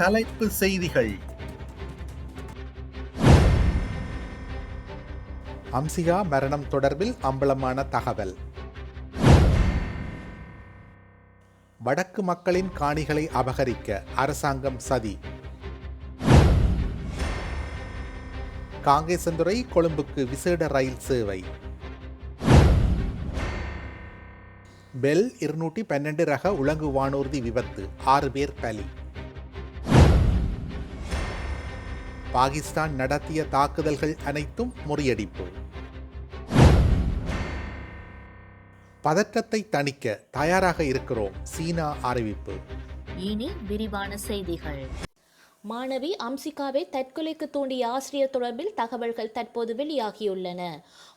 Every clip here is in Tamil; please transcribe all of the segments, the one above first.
தலைப்பு செய்திகள். அம்சிகா மரணம் தொடர்பில் அம்பலமான தகவல். வடக்கு மக்களின் காணிகளை அபகரிக்க அரசாங்கம் சதி. காங்கேசந்துறை கொழும்புக்கு விசேட ரயில் சேவை. பெல் இருநூற்றி பன்னெண்டு ரக உலங்கு வானூர்தி விபத்து ஆறு பேர் பலி. பாகிஸ்தான் நடத்திய தாக்குதல்கள் அனைத்தும் முறியடிப்பு. பதற்றத்தை தணிக்க தயாராக இருக்கிறோம் சீனா அறிவிப்பு. இனி விரிவான செய்திகள். மாணவி அம்சிகாவை தற்கொலைக்கு தூண்டிய ஆசிரியர் தொடர்பில் தகவல்கள் தற்போது வெளியாகியுள்ளன.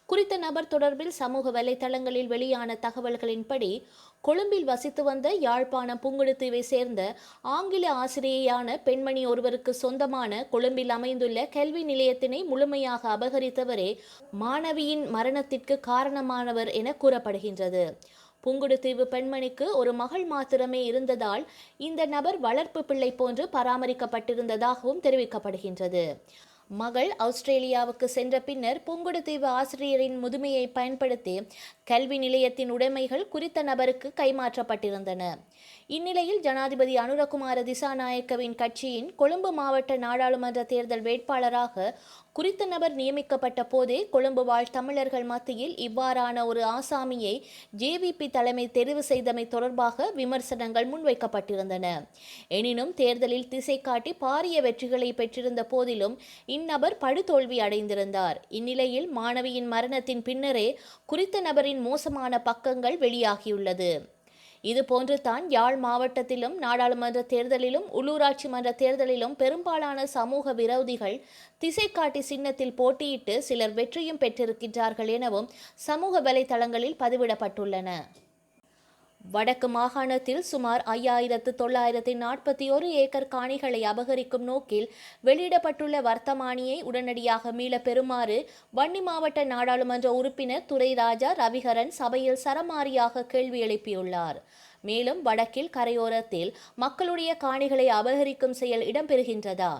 குறித்த நபர் தொடர்பில் சமூக வலைதளங்களில் வெளியான தகவல்களின்படி கொழும்பில் வசித்து வந்த யாழ்ப்பாணம் புங்குடுத்தீவை சேர்ந்த ஆங்கில ஆசிரியையான பெண்மணி ஒருவருக்கு சொந்தமான கொழும்பில் அமைந்துள்ள கல்வி நிலையத்தினை முழுமையாக அபகரித்தவரே மாணவியின் மரணத்திற்கு காரணமானவர் என கூறப்படுகின்றது. புங்குடுதீவு பெண்மணிக்கு ஒரு மகள் மாத்திரமே இருந்ததால் இந்த நபர் வளர்ப்பு பிள்ளை போன்று பராமரிக்கப்பட்டிருந்ததாகவும் தெரிவிக்கப்படுகின்றது. மகள் ஆஸ்திரேலியாவுக்கு சென்ற பின்னர் புங்குடுதீவு ஆசிரியரின் முதுமையை பயன்படுத்தி கல்வி நிலையத்தின் உடைமைகள் குறித்த நபருக்கு கைமாற்றப்பட்டிருந்தன. இந்நிலையில் ஜனாதிபதி அனுரகுமார திசாநாயக்கவின் கட்சியின் கொழும்பு மாவட்ட நாடாளுமன்ற தேர்தல் வேட்பாளராக குறித்த நபர் நியமிக்கப்பட்ட போதே கொழும்பு வாழ் தமிழர்கள் மத்தியில் இவ்வாறான ஒரு ஆசாமியை ஜேவிபி தலைமை தெரிவு செய்தமை தொடர்பாக விமர்சனங்கள் முன்வைக்கப்பட்டிருந்தன. எனினும் தேர்தலில் திசை காட்டி பாரிய வெற்றிகளை பெற்றிருந்த போதிலும் இந்நபர் படுதோல்வி அடைந்திருந்தார். இந்நிலையில் மாணவியின் மரணத்தின் பின்னரே குறித்த நபரின் மோசமான பக்கங்கள் வெளியாகியுள்ளது. இதுபோன்று தான் யாழ் மாவட்டத்திலும் நாடாளுமன்ற தேர்தலிலும் உள்ளூராட்சி மன்ற தேர்தலிலும் பெரும்பாலான சமூக விரோதிகள் திசை காட்டி சின்னத்தில் போட்டியிட்டு சிலர் வெற்றியும் பெற்றிருக்கின்றார்கள் எனவும் சமூக வலைதளங்களில் பதிவிடப்பட்டுள்ளன. வடக்கு மாகாணத்தில் சுமார் ஐயாயிரத்து தொள்ளாயிரத்தி நாற்பத்தி ஒரு ஏக்கர் காணிகளை அபகரிக்கும் நோக்கில் வெளியிடப்பட்டுள்ள வர்த்தமானியை உடனடியாக மீள பெறுமாறு வன்னி மாவட்ட நாடாளுமன்ற உறுப்பினர் துரைராஜா ரவிகரன் சபையில் சரமாரியாக கேள்வி எழுப்பியுள்ளார். மேலும் வடக்கில் கரையோரத்தில் மக்களுடைய காணிகளை அபகரிக்கும் செயல் இடம்பெறுகின்றதா?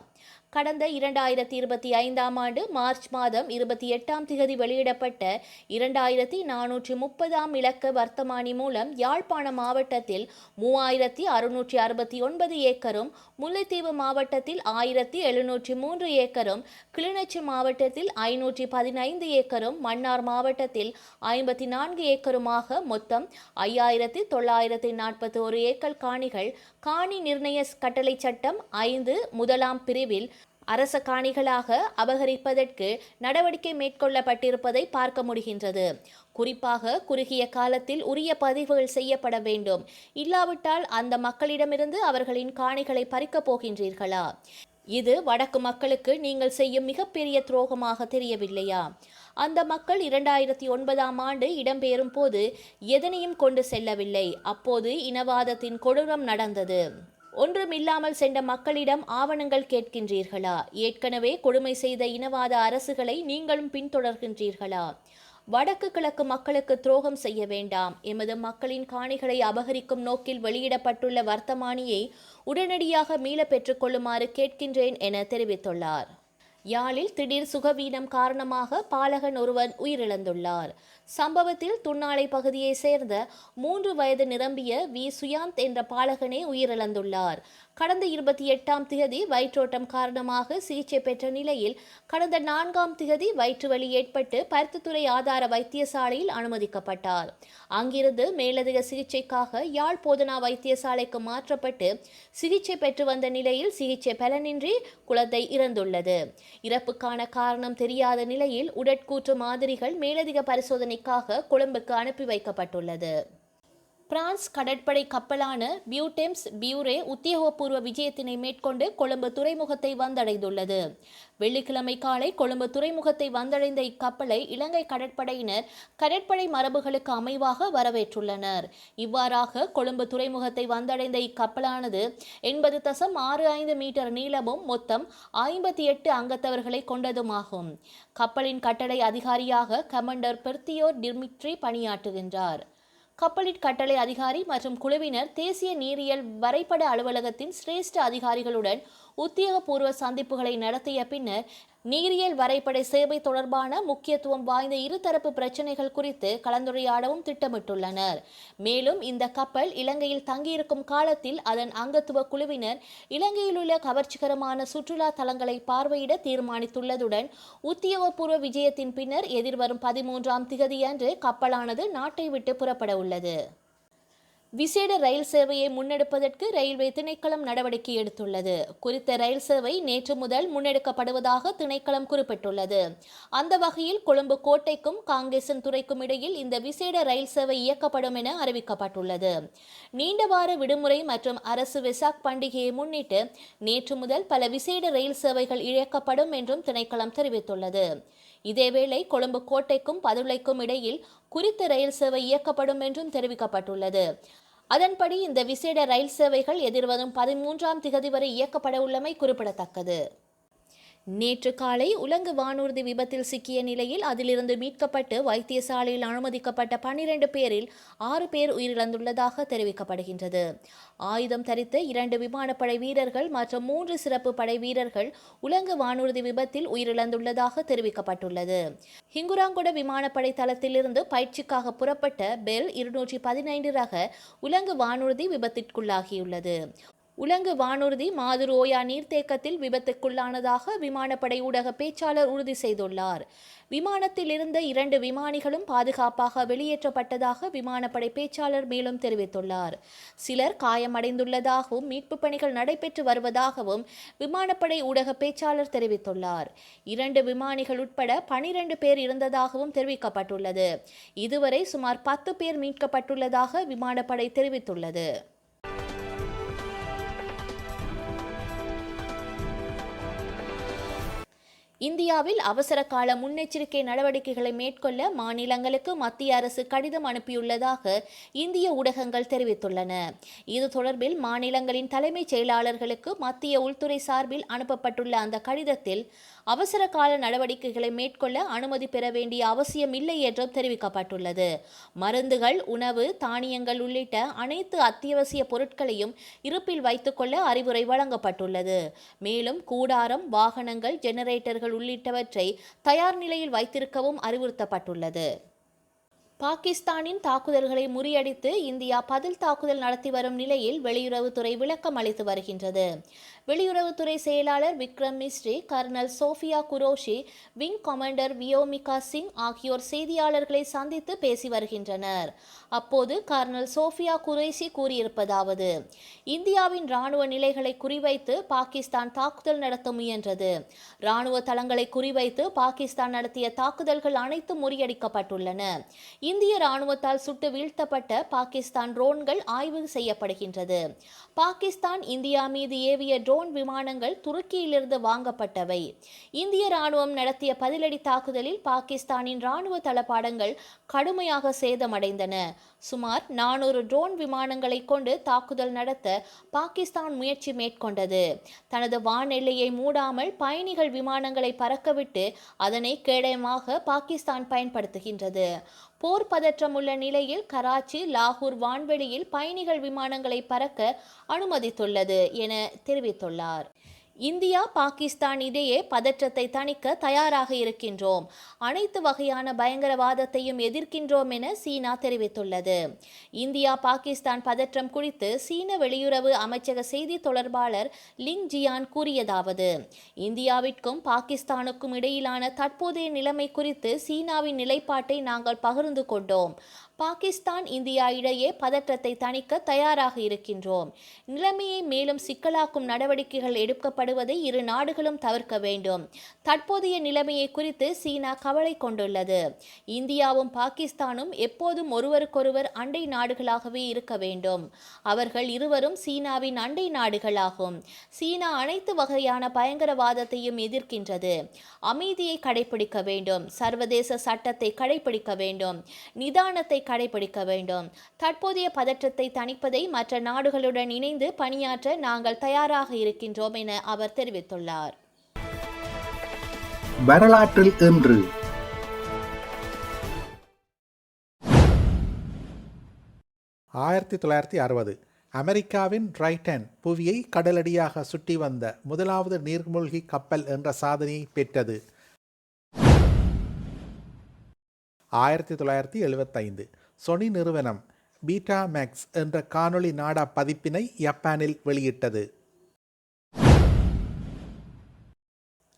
கடந்த இரண்டாயிரத்தி இருபத்தி ஐந்தாம் ஆண்டு மார்ச் மாதம் இருபத்தி எட்டாம் திகதி வெளியிடப்பட்ட இரண்டாயிரத்தி நானூற்றி முப்பதாம் இலக்க வர்த்தமானி மூலம் யாழ்ப்பாண மாவட்டத்தில் மூவாயிரத்தி அறுநூற்றி அறுபத்தி ஒன்பது ஏக்கரும் முல்லைத்தீவு மாவட்டத்தில் ஆயிரத்தி எழுநூற்றி மூன்று ஏக்கரும் கிளிநொச்சி மாவட்டத்தில் ஐநூற்றி பதினைந்து ஏக்கரும் மன்னார் மாவட்டத்தில் ஐம்பத்தி நான்கு ஏக்கருமாக மொத்தம் ஐயாயிரத்தி தொள்ளாயிரத்தி நாற்பத்தி ஒரு ஏக்கர் காணிகள் காணி நிர்ணய கட்டளை சட்டம் ஐந்து முதலாம் பிரிவில் அரச காணிகளாக அபகரிப்பதற்கு நடவடிக்கை மேற்கொள்ளப்பட்டிருப்பதை பார்க்க முடிகின்றது. குறிப்பாக குறுகிய காலத்தில் உரிய பதிவுகள் செய்யப்பட வேண்டும். இல்லாவிட்டால் அந்த மக்களிடமிருந்து அவர்களின் காணிகளை பறிக்கப் போகின்றீர்களா? இது வடக்கு மக்களுக்கு நீங்கள் செய்யும் மிகப்பெரிய துரோகமாக தெரியவில்லையா? அந்த மக்கள் இரண்டாயிரத்தி ஒன்பதாம் ஆண்டு இடம்பெறும் போது எதனையும் கொண்டு செல்லவில்லை. அப்போது இனவாதத்தின் கொடூரம் நடந்தது. ஒன்றுமில்லாமல் சென்ற மக்களிடம் ஆவணங்கள் கேட்கின்றீர்களா? ஏற்கனவே கொடுமை செய்த இனவாத அரசுகளை நீங்களும் பின்தொடர்கின்றீர்களா? வடக்கு கிழக்கு மக்களுக்கு துரோகம் செய்ய வேண்டாம். எமது மக்களின் காணிகளை அபகரிக்கும் நோக்கில் வெளியிடப்பட்டுள்ள வர்த்தமானியை உடனடியாக மீள பெற்றுக்கொள்ளுமாறு கேட்கின்றேன் என தெரிவித்துள்ளார். யாழில் திடீர் சுகவீனம் காரணமாக பாலகன் ஒருவன் உயிரிழந்துள்ளார். சம்பவத்தில் துண்ணாலை பகுதியைச் சேர்ந்த மூன்று வயது நிரம்பிய வி. சுயாந்த் என்ற பாலகனே உயிரிழந்துள்ளார். கடந்த இருபத்தி எட்டாம் திகதி வயிற்றோட்டம் காரணமாக சிகிச்சை பெற்ற நிலையில் கடந்த நான்காம் திகதி வயிற்று வலி ஏற்பட்டு பருத்தித்துறை ஆதார வைத்தியசாலையில் அனுமதிக்கப்பட்டார். அங்கிருந்து மேலதிக சிகிச்சைக்காக யாழ் போதனா வைத்தியசாலைக்கு மாற்றப்பட்டு சிகிச்சை பெற்று வந்த நிலையில் சிகிச்சை பலனின்றி குழந்தை இறந்துள்ளது. இறப்புக்கான காரணம் தெரியாத நிலையில் உடற்கூற்று மாதிரிகள் மேலதிக பரிசோதனை பரிசோதனைக்காக கொழும்புக்கு அனுப்பி வைக்கப்பட்டுள்ளது. பிரான்ஸ் கடற்படை கப்பலான பியூடெம்ஸ் பியூரே உத்தியோகபூர்வ விஜயத்தினை மேற்கொண்டு கொழும்பு துறைமுகத்தை வந்தடைந்துள்ளது. வெள்ளிக்கிழமை காலை கொழும்பு துறைமுகத்தை வந்தடைந்த இக்கப்பலை இலங்கை கடற்படையினர் கடற்படை மரபுகளுக்கு அமைவாக வரவேற்றுள்ளனர். இவ்வாறாக கொழும்பு துறைமுகத்தை வந்தடைந்த இக்கப்பலானது எண்பது தசம் ஆறு ஐந்து மீட்டர் நீளமும் மொத்தம் ஐம்பத்தி எட்டு அங்கத்தவர்களை கொண்டதுமாகும். கப்பலின் கட்டளை அதிகாரியாக கமாண்டர் பெர்த்தியோர் டிமிட்ரி பணியாற்றுகின்றார். கப்பலிட் கட்டளை அதிகாரி மற்றும் குழுவினர் தேசிய நீரியல் வரைபட அலுவலகத்தின் சிரேஷ்ட அதிகாரிகளுடன் உத்தியோகபூர்வ சந்திப்புகளை நடத்திய பின்னர் நீரியல் வரைபட சேவை தொடர்பான முக்கியத்துவம் வாய்ந்த இருதரப்பு பிரச்சினைகள் குறித்து கலந்துரையாடவும் திட்டமிட்டுள்ளனர். மேலும் இந்த கப்பல் இலங்கையில் தங்கியிருக்கும் காலத்தில் அதன் அங்கத்துவ குழுவினர் இலங்கையில் உள்ள கவர்ச்சிகரமான சுற்றுலா தலங்களை பார்வையிட தீர்மானித்துள்ளதுடன் உத்தியோகபூர்வ விஜயத்தின் பின்னர் எதிர்வரும் பதிமூன்றாம் திகதியன்று கப்பலானது நாட்டை விட்டு புறப்பட உள்ளது விசேட ரயில் சேவையை முன்னெடுப்பதற்கு ரயில்வே திணைக்களம் நடவடிக்கை எடுத்துள்ளது. குறித்த ரயில் சேவை நேற்று முதல் முன்னெடுக்கப்படுவதாக திணைக்களம் குறிப்பிட்டுள்ளது. அந்த வகையில் கொழும்பு கோட்டைக்கும் காங்கேசன் துறைக்கும் இடையில் இந்த விசேட ரயில் சேவை இயக்கப்படும் என அறிவிக்கப்பட்டுள்ளது. நீண்ட வார விடுமுறை மற்றும் அரசு வெசாக் பண்டிகையை முன்னிட்டு நேற்று முதல் பல விசேட ரயில் சேவைகள் இயக்கப்படும் என்றும் திணைக்களம் தெரிவித்துள்ளது. இதேவேளை கொழும்பு கோட்டைக்கும் பதுளைக்கும் இடையில் குறித்த ரயில் சேவை இயக்கப்படும் என்றும் தெரிவிக்கப்பட்டுள்ளது. அதன்படி இந்த விசேட ரயில் சேவைகள் எதிர்வரும் பதிமூன்றாம் திகதி வரை இயக்கப்பட உள்ளமை குறிப்பிடத்தக்கது. நேற்று காலை உலங்கு வானூர்தி விபத்தில் சிக்கிய நிலையில் அதிலிருந்து மீட்கப்பட்டு வைத்தியசாலையில் அனுமதிக்கப்பட்ட பன்னிரண்டு பேரில் ஆறு பேர் உயிரிழந்துள்ளதாக தெரிவிக்கப்படுகின்றது. ஆயுதம் தரித்த இரண்டு விமானப்படை வீரர்கள் மற்றும் மூன்று சிறப்பு படை வீரர்கள் உலங்கு வானூர்தி விபத்தில் உயிரிழந்துள்ளதாக தெரிவிக்கப்பட்டுள்ளது. ஹிங்குராங்குட விமானப்படை தளத்திலிருந்து பயிற்சிக்காக புறப்பட்ட பெல் இருநூற்றி பதினைந்து ரக உலங்கு வானூர்தி விபத்திற்குள்ளாகியுள்ளது. உலங்கு வானூர்தி மாதுரோயா நீர்த்தேக்கத்தில் விபத்துக்குள்ளானதாக விமானப்படை ஊடக பேச்சாளர் உறுதி செய்துள்ளார். விமானத்தில் இருந்த இரண்டு விமானிகளும் பாதுகாப்பாக வெளியேற்றப்பட்டதாக விமானப்படை பேச்சாளர் மேலும் தெரிவித்துள்ளார். சிலர் காயமடைந்துள்ளதாகவும் மீட்புப் பணிகள் நடைபெற்று வருவதாகவும் விமானப்படை ஊடக பேச்சாளர் தெரிவித்துள்ளார். இரண்டு விமானிகள் உட்பட பனிரெண்டு பேர் இருந்ததாகவும் தெரிவிக்கப்பட்டுள்ளது. இதுவரை சுமார் பத்து பேர் மீட்கப்பட்டுள்ளதாக விமானப்படை தெரிவித்துள்ளது. இந்தியாவில் அவசர கால முன்னெச்சரிக்கை நடவடிக்கைகளை மேற்கொள்ள மாநிலங்களுக்கு மத்திய அரசு கடிதம் அனுப்பியுள்ளதாக இந்திய ஊடகங்கள் தெரிவித்துள்ளன. இது தொடர்பில் மாநிலங்களின் தலைமைச் செயலாளர்களுக்கு மத்திய உள்துறை சார்பில் அனுப்பப்பட்டுள்ள அந்த கடிதத்தில் அவசர கால நடவடிக்கைகளை மேற்கொள்ள அனுமதி பெற வேண்டிய அவசியம் இல்லை என்றும் தெரிவிக்கப்பட்டுள்ளது. மருந்துகள் உணவு தானியங்கள் உள்ளிட்ட அனைத்து அத்தியாவசிய பொருட்களையும் இருப்பில் வைத்துக்கொள்ள அறிவுரை வழங்கப்பட்டுள்ளது. மேலும் கூடாரம் வாகனங்கள் ஜெனரேட்டர்கள் உள்ளிட்டவற்றை தயார் நிலையில் வைத்திருக்கவும் அறிவுறுத்தப்பட்டுள்ளது. பாகிஸ்தானின் தாக்குதல்களை முறியடித்து இந்தியா பதில் தாக்குதல் நடத்தி வரும் நிலையில் வெளியுறவுத்துறை விளக்கம் அளித்து வருகின்றது. வெளியுறவுத்துறை செயலாளர் Vikram Misri colonel Sofiya Qureshi wing commander Vyomika Singh ஆகியோர் செய்தியாளர்களை சந்தித்து பேசி வருகின்றனர். அப்போது கர்னல் சோஃபியா குரேஷி கூறியிருப்பதாவது இந்தியாவின் ராணுவ நிலைகளை குறிவைத்து பாகிஸ்தான் தாக்குதல் நடத்த முயன்றது. ராணுவ தளங்களை குறிவைத்து பாகிஸ்தான் நடத்திய தாக்குதல்கள் அனைத்தும் முறியடிக்கப்பட்டுள்ளன. இந்திய ராணுவத்தால் சுட்டு வீழ்த்தப்பட்ட பாகிஸ்தான் ட்ரோன்கள் ஆய்வு செய்யப்படுகின்றது. பாகிஸ்தான் இந்தியா மீது ஏவிய ட்ரோன் விமானங்கள் துருக்கியிலிருந்து வாங்கப்பட்டவை. இந்திய ராணுவம் நடத்திய பதிலடி தாக்குதலில் பாகிஸ்தானின் ராணுவ தளபாடங்கள் கடுமையாக சேதமடைந்தன. சுமார் நானூறு ட்ரோன் விமானங்களை கொண்டு தாக்குதல் நடத்த பாகிஸ்தான் முயற்சி மேற்கொண்டது. தனது வானெல்லையை மூடாமல் பயணிகள் விமானங்களை பறக்கவிட்டு அதனை கேடயமாக பாகிஸ்தான் பயன்படுத்துகின்றது. போர் பதற்றம் உள்ள நிலையில் கராச்சி லாகூர் வான்வெளியில் பயணிகள் விமானங்களை பறக்க அனுமதித்துள்ளது என தெரிவித்துள்ளார். இந்தியா பாகிஸ்தான் இடையே பதற்றத்தை தணிக்க தயாராக இருக்கின்றோம். அனைத்து வகையான பயங்கரவாதத்தையும் எதிர்க்கின்றோம் என சீனா தெரிவித்துள்ளது. இந்தியா பாகிஸ்தான் பதற்றம் குறித்து சீன வெளியுறவு அமைச்சக செய்தி தொடர்பாளர் லிங் ஜியான் கூறியதாவது இந்தியாவிற்கும் பாகிஸ்தானுக்கும் இடையிலான தற்போதைய நிலைமை குறித்து சீனாவின் நிலைப்பாட்டை நாங்கள் பகிர்ந்து கொண்டோம். பாகிஸ்தான் இந்தியா இடையே பதற்றத்தை தணிக்க தயாராக இருக்கின்றோம். நிலைமையை மேலும் சிக்கலாக்கும் நடவடிக்கைகள் ஏற்படுவதை இரு நாடுகளும் தவிர்க்க வேண்டும். தற்போதைய நிலைமையை குறித்து சீனா கவலை கொண்டுள்ளது. இந்தியாவும் பாகிஸ்தானும் எப்போதும் ஒருவருக்கொருவர் அண்டை நாடுகளாகவே இருக்க வேண்டும். அவர்கள் இருவரும் சீனாவின் அண்டை நாடுகளாகும். சீனா அனைத்து வகையான பயங்கரவாதத்தையும் எதிர்க்கின்றது. அமைதியை கடைபிடிக்க வேண்டும். சர்வதேச சட்டத்தை கடைபிடிக்க வேண்டும். நிதானத்தை கடைபிடிக்க வேண்டும். தற்போதைய பதற்றத்தை தணிப்பதை மற்ற நாடுகளுடன் இணைந்து பணியாற்ற நாங்கள் தயாராக இருக்கின்றோம் என அவர் தெரிவித்துள்ளார். வரலாற்றில் இன்று. ஆயிரத்தி தொள்ளாயிரத்தி அறுபது அமெரிக்காவின் ரைட்டன் புவியை கடலடியாக சுற்றி வந்த முதலாவது நீர்மூழ்கி கப்பல் என்ற சாதனையை பெற்றது. ஆயிரத்தி தொள்ளாயிரத்தி எழுபத்தைந்து சொனி நிறுவனம் பீட்டா மேக்ஸ் என்ற காணொளி நாடா பதிப்பினை ஜப்பானில் வெளியிட்டது.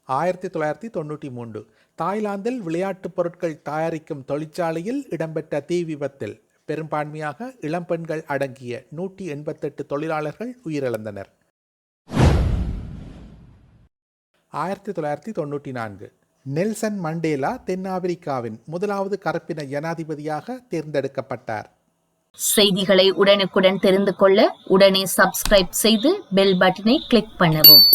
ஆயிரத்தி தொள்ளாயிரத்தி தொண்ணூற்றி மூன்று. தாய்லாந்தில் விளையாட்டுப் பொருட்கள் தயாரிக்கும் தொழிற்சாலையில் இடம்பெற்ற தீ விபத்தில் பெரும்பான்மையாக இளம்பெண்கள் அடங்கிய நூற்றி எண்பத்தெட்டு தொழிலாளர்கள் உயிரிழந்தனர். ஆயிரத்தி தொள்ளாயிரத்தி தொண்ணூற்றி நான்கு. நெல்சன் மண்டேலா தென்னாப்பிரிக்காவின் முதலாவது கருப்பின ஜனாதிபதியாக தேர்ந்தெடுக்கப்பட்டார். செய்திகளை உடனுக்குடன் தெரிந்து கொள்ள உடனே சப்ஸ்கிரைப் செய்து பெல் பட்டனை கிளிக் பண்ணவும்.